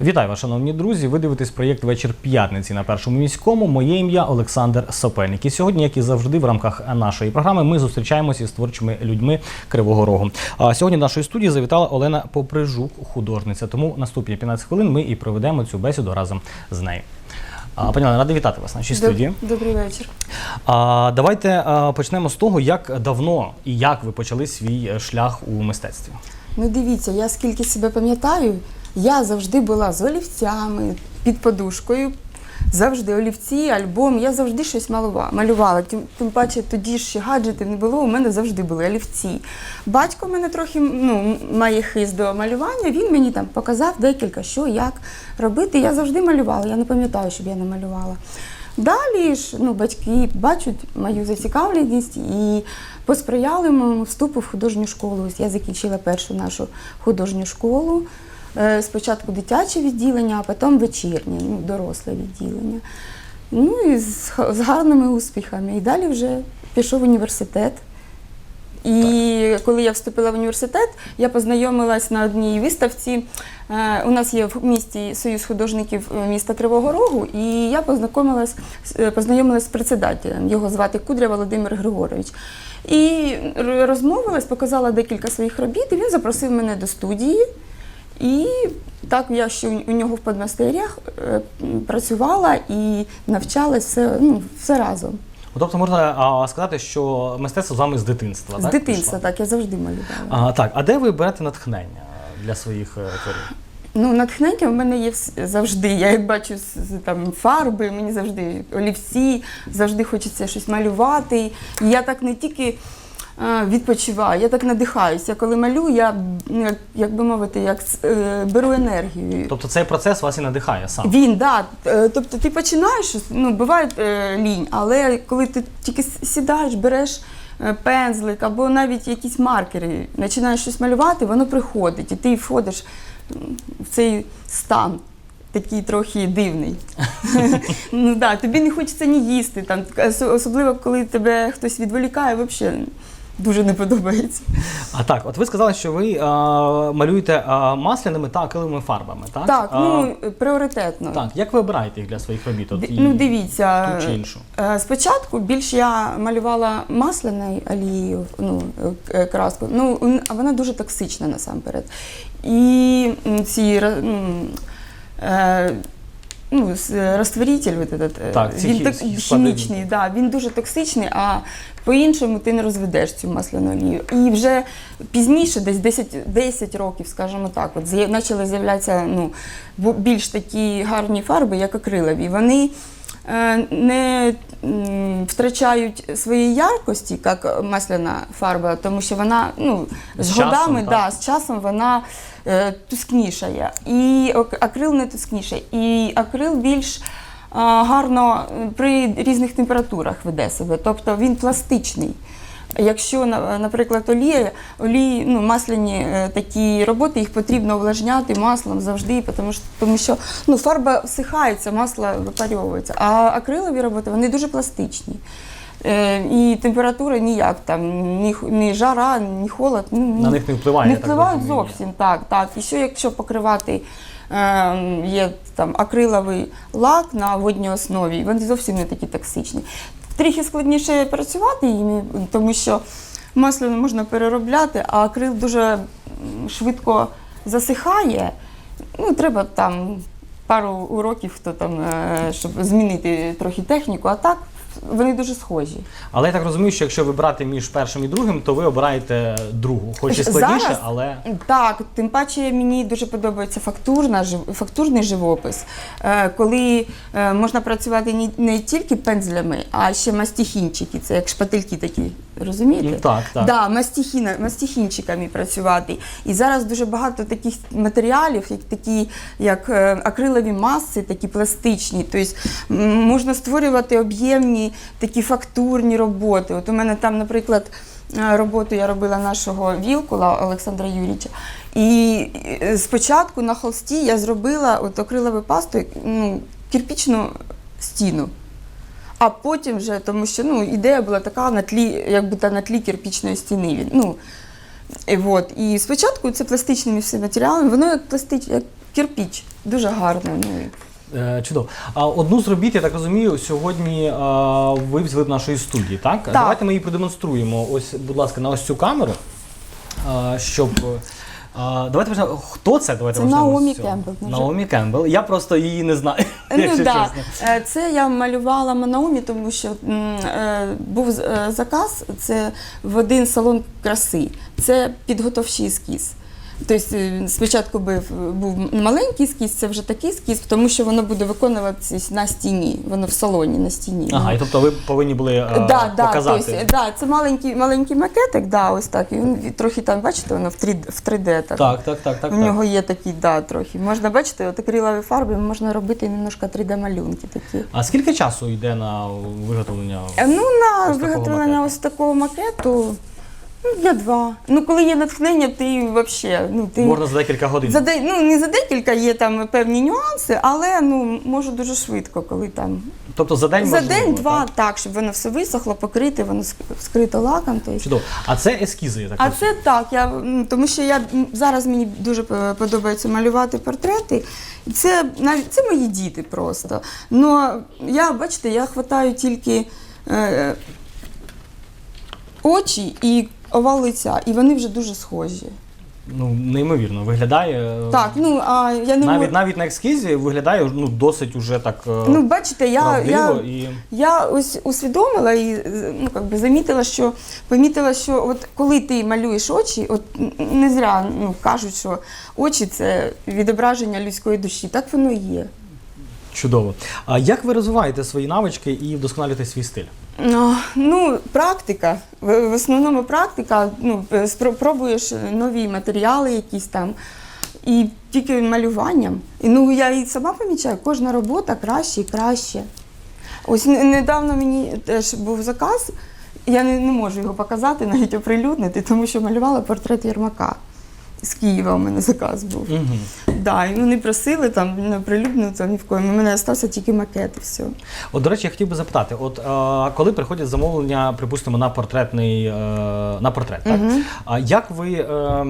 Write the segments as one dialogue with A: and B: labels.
A: Вітаю вас, шановні друзі. Ви дивитесь проєкт Вечір п'ятниці на першому міському. Моє ім'я Олександр Сопельник. І сьогодні, як і завжди, в рамках нашої програми ми зустрічаємося із творчими людьми Кривого Рогу. А сьогодні в нашої студії завітала Олена Поприжук, художниця. Тому наступні 15 хвилин ми і проведемо цю бесіду разом з нею. Пані Олена, радий вітати вас в нашій студії.
B: Добрий вечір.
A: А, давайте почнемо з того, як давно і як ви почали свій шлях у мистецтві.
B: Ну дивіться, я скільки себе пам'ятаю, я завжди була з олівцями під подушкою. Завжди олівці, альбом, я завжди щось малювала. Тим, тим паче тоді ще гаджетів не було, у мене завжди були олівці. Батько в мене трохи ну, має хист до малювання, він мені там показав декілька, що, як робити. Я завжди малювала, я не пам'ятаю, щоб я не малювала. Далі ж ну, батьки бачать мою зацікавленість і посприяли моєму вступу в художню школу. Я закінчила першу нашу художню школу. Е, Спочатку дитяче відділення, а потім вечірнє, ну, доросле відділення. Ну і з, з гарними успіхами. І далі вже пішов в університет. І коли я вступила в університет, я познайомилась на одній виставці. Е, У нас є в місті Союз художників е, міста Кривого Рогу, і я познайомилась, познайомилась з председателем. Його звати Кудря Володимир Григорович. І розмовилась, показала декілька своїх робіт, і він запросив мене до студії. І так я ще у нього в подмастер'ях е, працювала і навчалась все, ну, все разом.
A: Тобто можна а, сказати, що мистецтво з вами з дитинства.
B: З
A: так,
B: дитинства, так, я завжди малювала.
A: А, так, а де ви берете натхнення для своїх е, творів?
B: Ну, натхнення в мене є завжди. Я як бачу там фарби, мені завжди олівці, завжди хочеться щось малювати. І я так не тільки відпочиваю, я так надихаюся. Коли малюю, я ну, як, як би мовити, як е, беру енергію.
A: Тобто цей процес вас і надихає сам.
B: Він, да. Е, Тобто ти починаєш, ну буває е, лінь, але коли ти тільки сідаєш, береш е, пензлик або навіть якісь маркери, починаєш щось малювати, воно приходить, і ти входиш в цей стан. Такий трохи дивний. ну да, тобі не хочеться ні їсти, там, особливо коли тебе хтось відволікає, взагалі дуже не подобається.
A: А так, от ви сказали, що ви а, малюєте а, масляними та акриловими фарбами, так?
B: Так,
A: А,
B: ну пріоритетно.
A: так, як ви обираєте їх для своїх робіт? От,
B: Ди-
A: і
B: Ну, дивіться,
A: ту чи іншу?
B: е, спочатку більш я малювала масляною олією, ну, е, краску. Ну, н- а вона дуже токсична насамперед. І м, ці ра- ну, е, ну, розтворитель, от этот, е,
A: Так,
B: він так, хімічний, да, він дуже токсичний, а по-іншому ти не розведеш цю масляну олію. І вже пізніше, десь 10, 10 років, скажімо так, от почали з'являтися ну, більш такі гарні фарби, як акрилові. Вони е, не втрачають своєї яркості, як масляна фарба, тому що вона ну, з,
A: З часом,
B: годами,
A: так.
B: да, з часом вона е, тускнішає. І акрил не тускніше. І акрил більш а, гарно е, при різних температурах веде себе, тобто він пластичний. Якщо, наприклад, олія, олії, ну, масляні е, такі роботи, їх потрібно увлажняти маслом завжди, тому що, тому що ну, фарба всихається, масло випарьовується. А акрилові роботи вони дуже пластичні. Е, і температура ніяк, там, ні, ні жара, ні холод. Ну,
A: На них не впливає,
B: Не
A: я так
B: впливають зовсім, так, так. І що якщо покривати е, є там акриловий лак на водній основі, вони зовсім не такі токсичні. Трохи складніше працювати їм, тому що масло не можна переробляти, а акрил дуже швидко засихає. Ну, треба там пару уроків, то там, е, щоб змінити трохи техніку, а так вони дуже схожі.
A: Але я так розумію, що якщо вибирати між першим і другим, то ви обираєте другу. Хоч і складніше,
B: Зараз?
A: але
B: Так, тим паче мені дуже подобається фактурна, фактурний живопис, е, коли е, можна працювати не тільки пензлями, а ще мастихінчики, це як шпательки такі, розумієте?
A: Ну, так, так.
B: Да, мастихіна, мастихінчиками працювати. І зараз дуже багато таких матеріалів, як такі як е, акрилові маси, такі пластичні. Тобто можна створювати об'ємні такі фактурні роботи. От у мене там, наприклад, е, роботу я робила нашого вілкула Олександра Юрійовича. І е, спочатку на холсті я зробила от акриловою пастою ну, кирпічну стіну. А потім вже, тому що ну, ідея була така на тлі, якби та на тлі кирпічної стіни. Ну, і, от. і спочатку це пластичними всіма матеріалами, воно як пластич, як кирпіч, дуже гарно. Ну,
A: Чудово. А одну з робіт, я так розумію, сьогодні е, ви взяли в нашої студії, так?
B: Так.
A: Давайте ми її продемонструємо. Ось, будь ласка, на ось цю камеру. е, Щоб. е, Давайте почнемо. Хто це? Давайте
B: Це
A: почнемо з
B: Наомі
A: цього.
B: Кембл.
A: Наомі Кембл. Я просто її не знаю.
B: Ну да.
A: чесно.
B: Е, Це я малювала Манаумі, тому що м, е, був з- е, заказ це в один салон краси. Це підготовчий ескіз. Тобто е, спочатку був, був маленький ескіз, це вже такий ескіз, тому що воно буде виконуватися на стіні, воно в салоні на стіні.
A: Ага, і тобто ви повинні були е,
B: Да, да,
A: показати.
B: тобто, да, це маленький, маленький макетик, да, ось так. І він трохи там, бачите, воно в 3, в 3D. Так.
A: Так, так, так, так.
B: У
A: так.
B: нього є такі, да, трохи. Можна бачити, от акрилові фарби можна робити немножко 3D-малюнки такі.
A: А скільки часу йде на виготовлення?
B: Е, Ну, на
A: Ось
B: виготовлення
A: макету.
B: ось такого макету ну, для два. Ну, коли є натхнення, ти взагалі. Ну, ти...
A: Можна за декілька годин.
B: За де... ну, не за декілька є там певні нюанси, але ну, можу дуже швидко, коли там.
A: Тобто за день
B: за день-два,
A: так?
B: так? щоб воно все висохло, покрите, воно ск- вскрито лаком. Тобто.
A: Чудово. А це ескізи, я так
B: А
A: розумію.
B: це так, я, м, тому що я зараз мені дуже подобається малювати портрети. Це навіть це мої діти просто. Но я, бачите, я хватаю тільки е, очі і овал лиця, і вони вже дуже схожі.
A: Ну, неймовірно, виглядає. е,
B: Так, ну а я не
A: навіть
B: можу.
A: навіть на ескізі виглядає ну, досить уже так е,
B: Ну, бачите, я, я,
A: і.
B: я ось усвідомила і ну, как би замітила, що помітила, що от коли ти малюєш очі, от не зря ну, кажуть, що очі це відображення людської душі. Так воно і є.
A: Чудово. А як ви розвиваєте свої навички і вдосконалюєте свій стиль?
B: Ну, Ну, практика. В, основному практика. Ну, е, спро- пробуєш нові матеріали якісь там. І тільки малюванням. І, ну, я і сама помічаю, кожна робота краще і краще. Ось недавно мені теж був заказ, я не, не можу його показати, навіть оприлюднити, тому що малювала портрет Єрмака. З Києва у мене заказ був.
A: Угу.
B: Да, і вони просили там не оприлюднити ні в коєму. У мене залишився тільки макет і все.
A: От, до речі, я хотів би запитати: от е, коли приходять замовлення, припустимо, на портретний е, на портрет, так?
B: Угу.
A: А як ви. Е,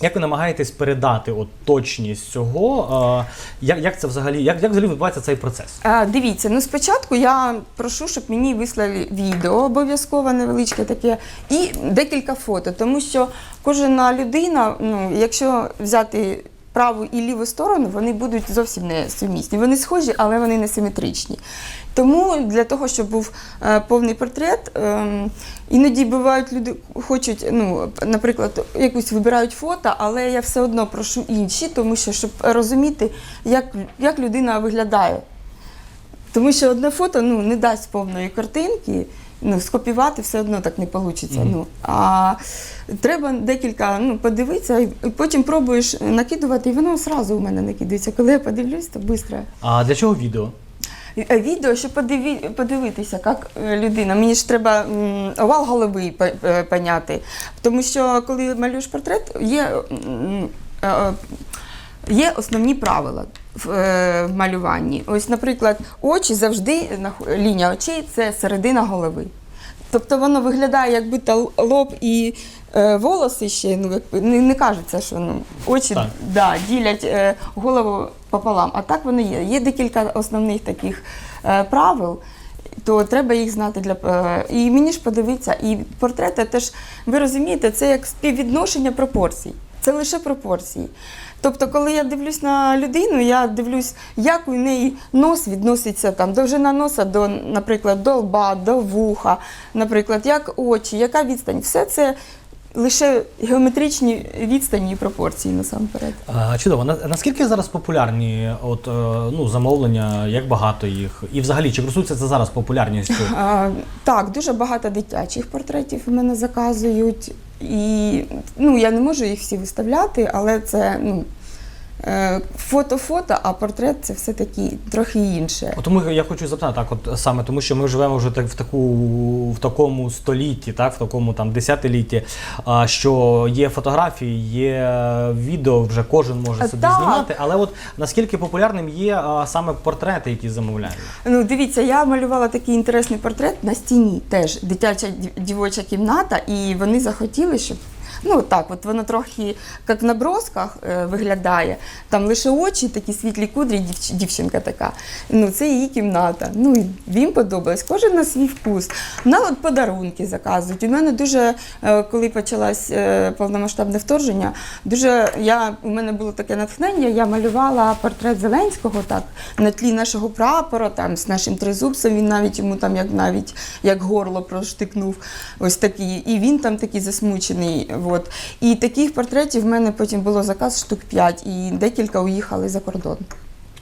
A: як ви намагаєтесь передати от точність цього? Як, як це взагалі, як, як взагалі відбувається цей процес?
B: Дивіться, ну спочатку я прошу, щоб мені вислали відео обов'язково невеличке таке і декілька фото, тому що кожна людина, ну якщо взяти праву і ліву сторону, вони будуть зовсім не сумісні. Вони схожі, але вони не симетричні. Тому для того, щоб був е, повний портрет, ем, іноді бувають люди хочуть, ну, наприклад, якусь вибирають фото, але я все одно прошу інші, тому що щоб розуміти, як, як людина виглядає. Тому що одне фото ну, не дасть повної картинки, ну, скопіювати все одно так не вийде.
A: Мгм.
B: Ну, а треба декілька ну, подивитися, і потім пробуєш накидувати, і воно одразу у мене накидається. Коли я подивлюсь, то швидко.
A: А для чого відео?
B: Е, Відео, щоб подиві, подивитися, як е, людина. Мені ж треба овал голови е, поняти. Тому що коли малюєш портрет, є, є основні правила в, е, в малюванні. Ось, наприклад, очі завжди лінія очей це середина голови. Тобто воно виглядає, як будто лоб і е, волоси ще ну, якби не, не кажеться, що ну, очі
A: Так.
B: да, ділять е, голову пополам. А так воно є. Є декілька основних таких е, правил. То треба їх знати для е, і мені ж подивитися. І портрети теж ви розумієте, це як співвідношення пропорцій. Це лише пропорції. Тобто, коли я дивлюсь на людину, я дивлюсь, як у неї нос відноситься там, довжина носа до, наприклад, до лба, до вуха, наприклад, як очі, яка відстань. Все це лише геометричні відстані і пропорції насамперед.
A: А, чудово. На, наскільки зараз популярні от, е, ну, замовлення, як багато їх? І взагалі, чи користується це зараз популярністю?
B: А, так, дуже багато дитячих портретів у мене заказують. І ну, я не можу їх всі виставляти, але це ну, фото-фото, а портрет це все-таки трохи інше.
A: От Тому я хочу запитати так, от саме тому, що ми живемо вже так в таку в такому столітті, так, в такому там десятилітті, що є фотографії, є відео, вже кожен може собі
B: так.
A: знімати. Але от наскільки популярним є саме портрети, які замовляють?
B: Ну, дивіться, я малювала такий інтересний портрет на стіні теж дитяча дівоча кімната, і вони захотіли, щоб Ну так, от воно трохи як в набросках е, виглядає. Там лише очі, такі світлі кудрі, дівч- дівчинка така. Ну, це її кімната. Ну, і їм подобалось. Кожен на свій вкус. Нам от подарунки заказують. У мене дуже, е, коли почалось е, повномасштабне вторгнення, дуже я, у мене було таке натхнення, я малювала портрет Зеленського так, на тлі нашого прапора, там, з нашим тризубцем, він навіть йому там як навіть як горло проштикнув. Ось такий. І він там такий засмучений. От. І таких портретів в мене потім було заказ штук 5, і декілька уїхали за кордон.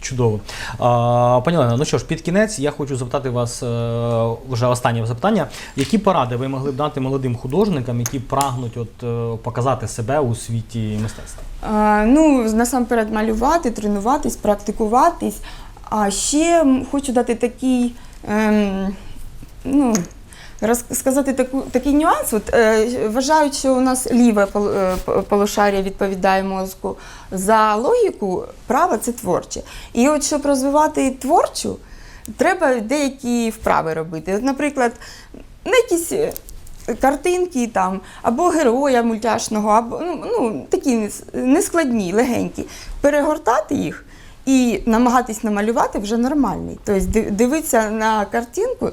A: Чудово. А, пані Олена, ну що ж, під кінець я хочу запитати вас е, вже останнє запитання. Які поради ви могли б дати молодим художникам, які прагнуть от, е, показати себе у світі мистецтва?
B: А, ну, насамперед малювати, тренуватись, практикуватись. А ще хочу дати такий, ем, ну, роз- сказати таку, такий нюанс. От, е, вважають, що у нас ліве е, полушарія відповідає мозку за логіку, право це творче. І от щоб розвивати творчу, треба деякі вправи робити. От, наприклад, на якісь е, картинки там, або героя мультяшного, або ну, ну, такі нескладні, легенькі, перегортати їх і намагатись намалювати вже нормальний. Тобто дивитися на картинку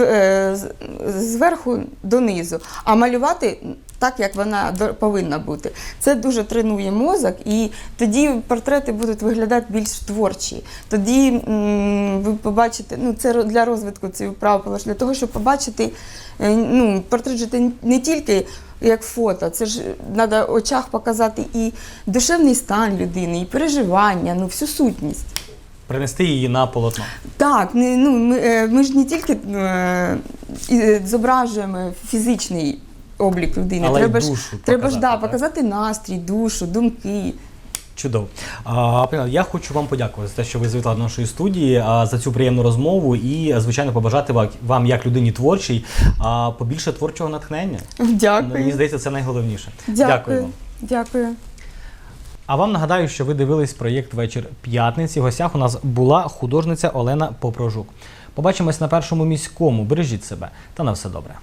B: е, зверху донизу, а малювати так, як вона повинна бути. Це дуже тренує мозок, і тоді портрети будуть виглядати більш творчі. Тоді ви побачите, ну це для розвитку цієї вправи, для того, щоб побачити е, ну, портрет же не тільки як фото, це ж треба в очах показати і душевний стан людини, і переживання, ну всю сутність.
A: Принести її на полотно.
B: Так, не, ну, ми, е, ми ж не тільки е, е, зображуємо фізичний облік людини.
A: Але й
B: треба ж,
A: душу
B: треба ж да,
A: так?
B: показати настрій, душу, думки.
A: Чудово. А, я хочу вам подякувати за те, що ви завітали до нашої студії, а, за цю приємну розмову і, звичайно, побажати ва- вам, як людині творчій, а, побільше творчого натхнення.
B: Дякую.
A: Мені здається, це найголовніше.
B: Дякую.
A: вам.
B: Дякую.
A: А вам нагадаю, що ви дивились проєкт Вечір п'ятниці. В гостях у нас була художниця Олена Попрожук. Побачимось на першому міському. Бережіть себе та на все добре.